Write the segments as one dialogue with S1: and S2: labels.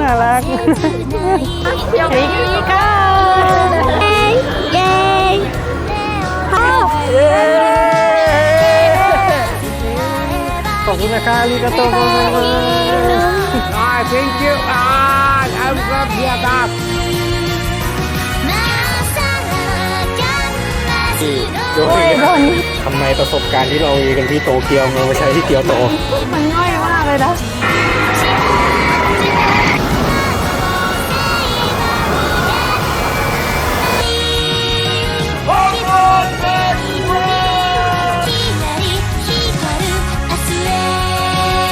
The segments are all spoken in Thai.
S1: น่ารักสีก้า
S2: เย้
S3: ขอบคุณนะคะลิกาโตมาก thank you อ่าอัลลอฮฺเที่โดยทำไมประสบการณ์ที่เรามีกันที่โตเกียวมามาใช้ที่เกียวโต
S1: มันง่ายมากเลยนะ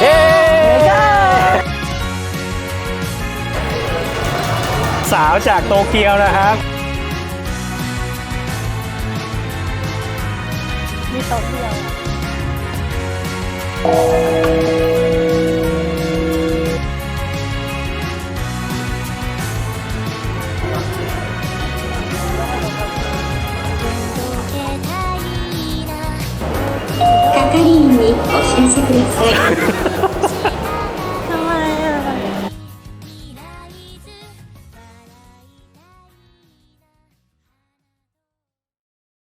S3: เฮ้สาวจากโตเกียวนะครับ
S1: ต๊ะเดียว
S2: 係